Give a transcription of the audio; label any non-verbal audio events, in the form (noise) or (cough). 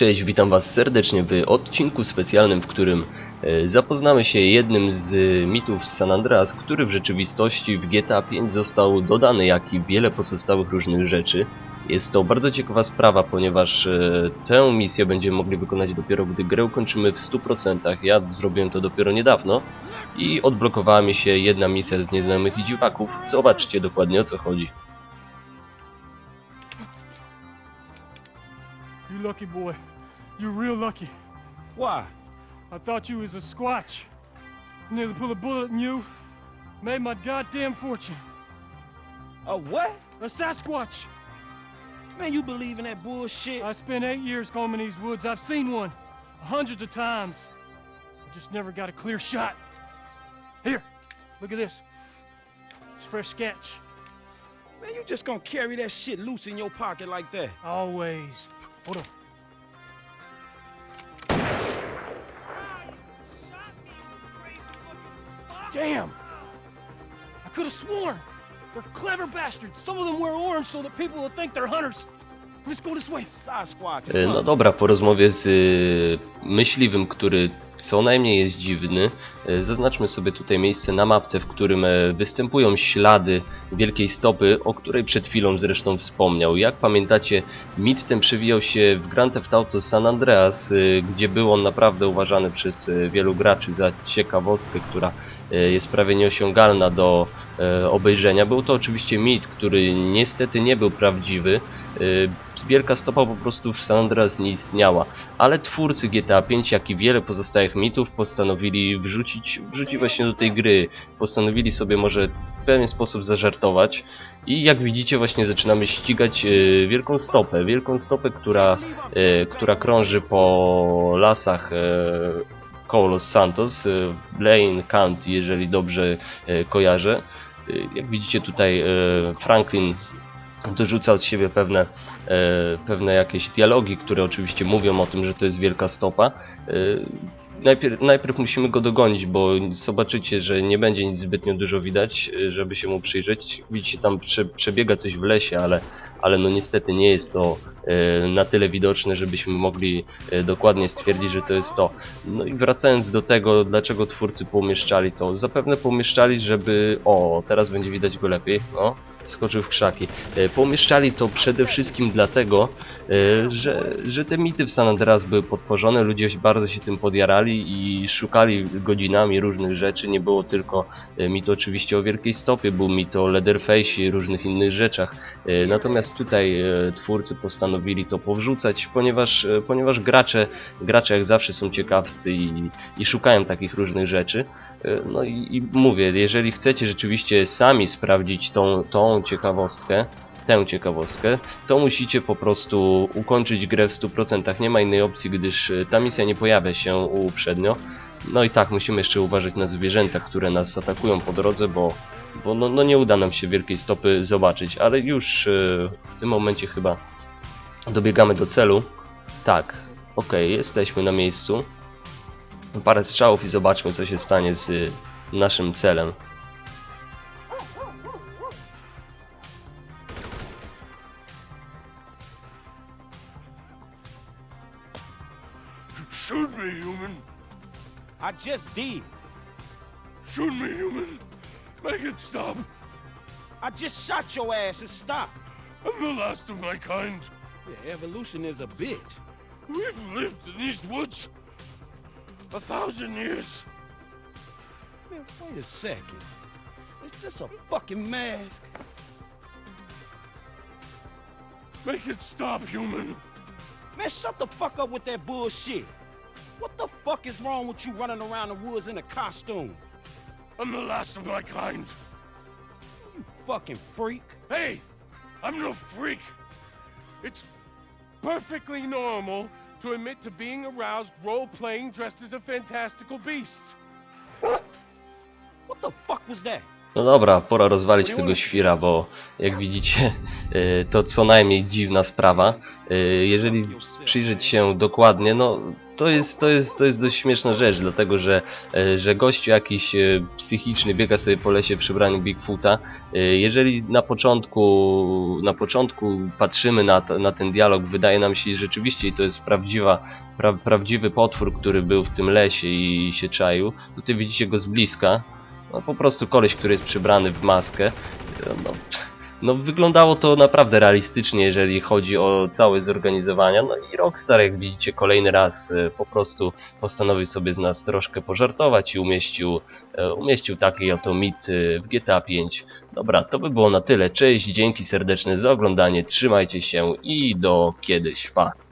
Cześć, witam Was serdecznie w odcinku specjalnym, w którym e, zapoznamy się jednym z e, mitów San Andreas, który w rzeczywistości w GTA 5 został dodany, jak i wiele pozostałych różnych rzeczy. Jest to bardzo ciekawa sprawa, ponieważ e, tę misję będziemy mogli wykonać dopiero gdy grę ukończymy w 100%. Ja zrobiłem to dopiero niedawno i odblokowała mi się jedna misja z nieznajomych dziwaków. Zobaczcie dokładnie o co chodzi. You lucky boy. You're real lucky. Why? I thought you was a squatch. Nearly pulled a bullet in you. Made my goddamn fortune. A what? A Sasquatch. Man, you believe in that bullshit? I spent eight years combing these woods. I've seen one hundreds of times. I just never got a clear shot. Here, look at this. It's fresh sketch. Man, you just gonna carry that shit loose in your pocket like that? Always. On. Damn! I could have sworn. They're clever bastards. Some of them wear orange so that people will think they're hunters. Let's go this way. Sasquatch. E, No dobra, po rozmowie z y, myśliwym, który co najmniej jest dziwny, e, zaznaczmy sobie tutaj miejsce na mapce, w którym e, występują ślady wielkiej stopy, o której przed chwilą zresztą wspomniał. Jak pamiętacie, mit ten przewijał się w Grand Theft Auto San Andreas, e, gdzie był on naprawdę uważany przez wielu graczy za ciekawostkę, która jest prawie nieosiągalna do obejrzenia. Był to oczywiście mit, który niestety nie był prawdziwy. Wielka stopa po prostu w San Andreas nie istniała, ale twórcy GTA 5, jak i wiele pozostałych mitów postanowili wrzucić, wrzucić właśnie do tej gry. Postanowili sobie może w pewien sposób zażartować i jak widzicie właśnie zaczynamy ścigać e, wielką stopę, wielką stopę, która, e, która krąży po lasach Los Santos, w Blaine County, jeżeli dobrze kojarzę. Jak widzicie tutaj Franklin dorzuca od siebie pewne, e, pewne jakieś dialogi, które oczywiście mówią o tym, że to jest wielka stopa. Najpierw, najpierw musimy go dogonić, bo zobaczycie, że nie będzie nic zbytnio dużo widać, e, żeby się mu przyjrzeć. Widzicie, tam prze, przebiega coś w lesie, ale, ale no niestety nie jest to e, na tyle widoczne, żebyśmy mogli e, dokładnie stwierdzić, że to jest to. No i wracając do tego, dlaczego twórcy pomieszczali to, zapewne pomieszczali, żeby... O, teraz będzie widać go lepiej. O, skoczył w krzaki. E, Pomieszczali to przede wszystkim dlatego, że, że te mity w San Andreas były potworzone, ludzie bardzo się tym podjarali i szukali godzinami różnych rzeczy. Nie było tylko e, mit oczywiście o Wielkiej Stopie, był mit o Leatherface i różnych innych rzeczach. E, Natomiast tutaj e, twórcy postanowili to powrzucać, ponieważ, ponieważ gracze, gracze jak zawsze są ciekawscy i, i szukają takich różnych rzeczy. No i, i mówię, jeżeli chcecie rzeczywiście sami sprawdzić tą, tą ciekawostkę, tę ciekawostkę, to musicie po prostu ukończyć grę w 100%. Nie ma innej opcji, gdyż e, ta misja nie pojawia się uprzednio. No i tak, musimy jeszcze uważać na zwierzęta, które nas atakują po drodze, bo, bo no, no nie uda nam się wielkiej stopy zobaczyć, ale już e, w tym momencie chyba dobiegamy do celu. Tak, okej, jesteśmy na miejscu. Parę strzałów i zobaczmy, co się stanie z y, naszym celem. Shoot me, human! I just did. Shoot me, human! Make it stop! I just shot your ass and stopped. I'm the last of my kind. Yeah, evolution is a bitch. We've lived in these woods a thousand years. Man, wait a second. It's just a fucking mask. Make it stop, human! Man, shut the fuck up with that bullshit. What the fuck is wrong with you running around the woods in a costume? I'm the last of my kind. You fucking freak. Hey, I'm no freak. It's perfectly normal to admit to being aroused role playing dressed as a fantastical beast. What the fuck was that? No dobra, pora rozwalić tego świra, bo jak widzicie, (laughs) y, to co najmniej dziwna sprawa. Y, Jeżeli przyjrzeć się dokładnie, no to jest, to jest, to jest dość śmieszna rzecz, dlatego że, y, że gościu jakiś y, psychiczny biega sobie po lesie w przebraniu Bigfoota. Y, Jeżeli na początku, na początku patrzymy na, to, na ten dialog, wydaje nam się, że rzeczywiście to jest prawdziwa, pra, prawdziwy potwór, który był w tym lesie i się czaił. Tutaj widzicie go z bliska. No po prostu koleś, który jest przybrany w maskę. No, no wyglądało to naprawdę realistycznie, jeżeli chodzi o całe zorganizowania. No i Rockstar, jak widzicie, kolejny raz e, po prostu postanowił sobie z nas troszkę pożartować i umieścił, e, umieścił taki oto mit e, w GTA 5. Dobra, to by było na tyle. Cześć, dzięki serdeczne za oglądanie, trzymajcie się i do kiedyś, pa!